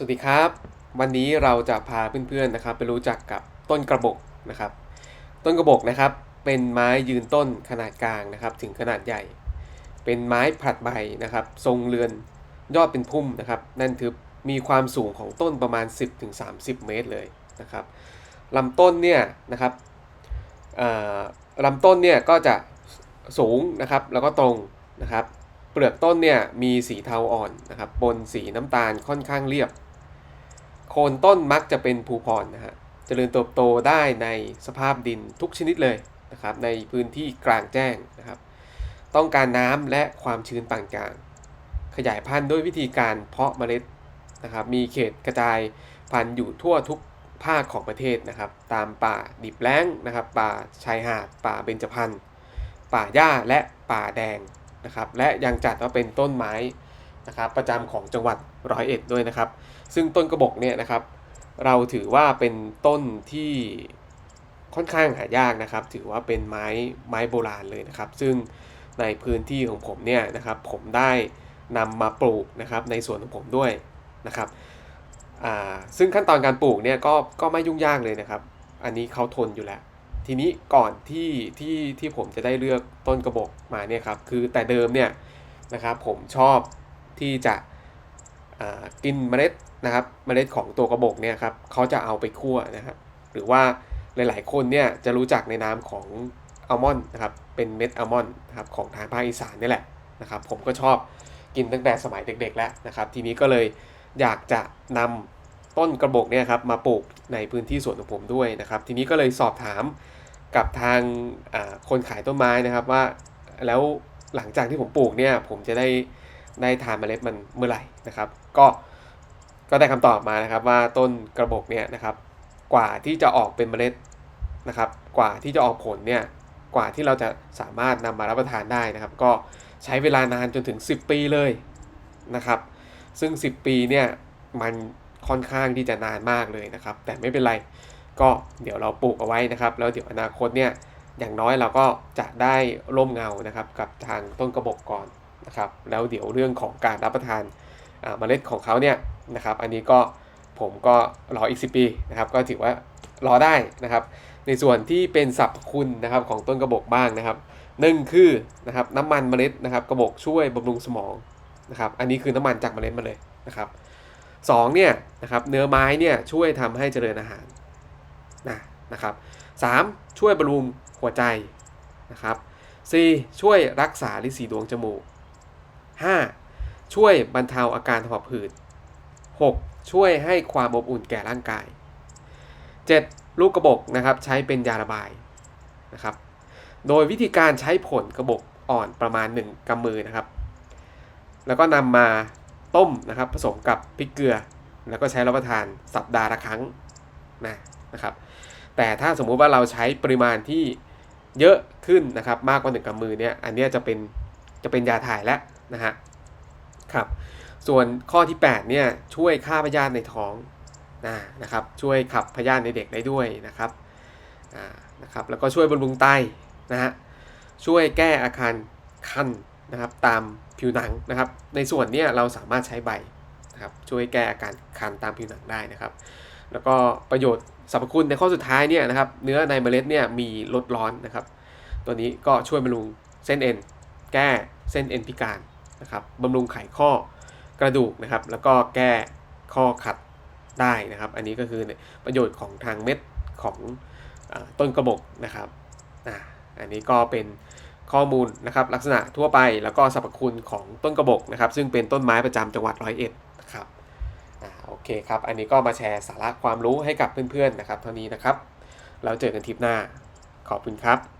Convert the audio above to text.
สวัสดีครับ วันนี้เราจะพาเพื่อนๆนะครับไปรู้จักกับต้นกระบอกนะครับ ต้นกระบอกนะครับ เป็นไม้ยืนต้นขนาดกลางนะครับ ถึงขนาดใหญ่ เป็นไม้ผลัดใบนะครับ ทรงเรือนยอดเป็นพุ่มนะครับ นั่นคือมีความสูงของต้นประมาณ 10-30 เมตรเลยนะครับลำต้นเนี่ยนะครับลำต้นเนี่ยก็จะสูงนะครับแล้วก็ตรงนะครับ เปลือกต้นเนี่ยมีสีเทาอ่อนนะครับบนสีน้ำตาลค่อนข้างเรียบ โคนต้นมักจะเป็นภูพรนะฮะเจริญเติบโตได้ในสภาพดินทุกชนิดเลยนะครับ ในพื้นที่กลางแจ้งนะครับ ต้องการน้ำและความชื้นปานกลาง ขยายพันธุ์ด้วยวิธีการเพาะเมล็ดนะครับ มีเขตกระจายพันธุ์อยู่ทั่วทุกภาคของประเทศนะครับ ตามป่าดิบแล้งนะครับ ป่าชายหาด ป่าเบญจพรรณป่าหญ้าและป่าแดงนะครับ และยังจัดว่าเป็นต้นไม้ นะครับประจำของจังหวัดร้อยเอ็ดด้วยนะครับ ซึ่งต้นกระบอกเนี่ยนะครับ เราถือว่าเป็นต้นที่ค่อนข้างหายากนะครับ ถือว่าเป็นไม้ไม้โบราณเลยนะครับ ซึ่งในพื้นที่ของผมเนี่ยนะครับ ผมได้นำมาปลูกนะครับในสวนของผมด้วยนะครับซึ่งขั้นตอนการปลูกเนี่ยก็ก็ไม่ยุ่งยากเลยนะครับ อันนี้เขาทนอยู่แล้ว ทีนี้ก่อนที่ที่ที่ผมจะได้เลือกต้นกระบอกมาเนี่ยครับ คือแต่เดิมเนี่ยนะครับผมชอบ ที่จะกินเมล็ดนะครับเมล็ดของตัวกระบอกเนี่ยครับเขาจะเอาไปคั่วนะครับ หรือว่าหลายๆคนเนี่ยจะรู้จักในนามของอัลมอนด์นะครับเป็นเม็ดอัลมอนด์นะครับของทางภาคอีสานนี่แหละนะครับ ผมก็ชอบกินตั้งแต่สมัยเด็ก ๆ แล้วนะครับ ทีนี้ก็เลยอยากจะนำต้นกระบอกเนี่ยครับมาปลูกในพื้นที่สวนของผมด้วยนะครับ ทีนี้ก็เลยสอบถามกับทางคนขายต้นไม้นะครับว่าแล้วหลังจากที่ผมปลูกเนี่ยผมจะได้ ได้ทานเมล็ดมันเมื่อไหร่นะครับ ก็ก็ได้คำตอบมานะครับว่าต้นกระบอกเนี่ยนะครับ กว่าที่จะออกเป็นเมล็ดนะครับ กว่าที่จะออกผลเนี่ยกว่าที่เราจะสามารถนำมารับประทานได้นะครับ ก็ใช้เวลานานจนถึง 10 ปีเลยนะครับ ซึ่ง 10 ปีเนี่ยมันค่อนข้างที่จะนานมากเลยนะครับ แต่ไม่เป็นไรก็เดี๋ยวเราปลูกเอาไว้นะครับ แล้วเดี๋ยวอนาคตเนี่ยอย่างน้อยเราก็จะได้ร่มเงานะครับ กับทางต้นกระบอกก่อน นะครับแล้วเดี๋ยวเรื่องของการรับประทานเมล็ดของเขาเนี่ยนะครับ อันนี้ก็ผมก็รออีก 10 ปีนะครับ ก็ถือว่ารอได้นะครับ ในส่วนที่เป็นสรรพคุณนะครับของต้นกระบอกบ้างนะครับหนึ่งคือนะครับน้ำมันเมล็ดนะครับกระบอกช่วยบำรุงสมองนะครับ อันนี้คือน้ำมันจากเมล็ดมาเลยนะครับสองเนี่ยนะครับเนื้อไม้เนี่ยช่วยทำให้เจริญอาหารนะนะครับสามช่วยบำรุงหัวใจนะครับสี่ช่วยรักษาลิสีดวงจมูก ห้าช่วยบรรเทาอาการหอบหืดหกช่วยให้ความอบอุ่นแก่ร่างกาย 7. ลูกกระบอกนะครับใช้เป็นยาระบายนะครับ โดยวิธีการใช้ผลกระบอกอ่อนประมาณ 1กำมือนะครับ แล้วก็นำมาต้มนะครับผสมกับพริกเกลือ แล้วก็ใช้รับประทานสัปดาห์ละครั้งนะนะครับ แต่ถ้าสมมุติว่าเราใช้ปริมาณที่เยอะขึ้นนะครับมากกว่า1กำมือเนี่ยอันนี้จะเป็นจะเป็นยาถ่ายแล้ว นะฮะครับส่วนข้อที่ 8 เนี่ยช่วยฆ่าพยาธิในท้องนะนะครับช่วยขับพยาธิในเด็กได้ด้วยนะครับนะครับแล้วก็ช่วยบำรุงไตนะฮะช่วยแก้อาการคันนะครับตามผิวหนังนะครับ ในส่วนเนี้ยเราสามารถใช้ใบนะครับช่วยแก้อาการคันตามผิวหนังได้นะครับ แล้วก็ประโยชน์สรรพคุณในข้อสุดท้ายเนี่ยนะครับเนื้อในเมล็ดเนี่ยมีลดร้อนนะครับ ตัวนี้ก็ช่วยบำรุงเส้นเอ็นแก้เส้นเอ็นพิการ นะครับบำรุงไขข้อกระดูกนะครับ แล้วก็แก้ข้อขัดได้นะครับ อันนี้ก็คือประโยชน์ของทางเม็ดของอต้นกระบอกนะครับอ่าอันนี้ก็เป็นข้อมูลนะครับลักษณะทั่วไปแล้วก็สรรพคุณของต้นกระบอกนะครับ ซึ่งเป็นต้นไม้ประจำจังหวัดร้อยเอ็ดนะครับอ่าโอเคครับ อันนี้ก็มาแชร์สาระความรู้ให้กับเพื่อนๆนะครับ เท่านี้นะครับ เราเจอกันทริปหน้าขอบคุณครับ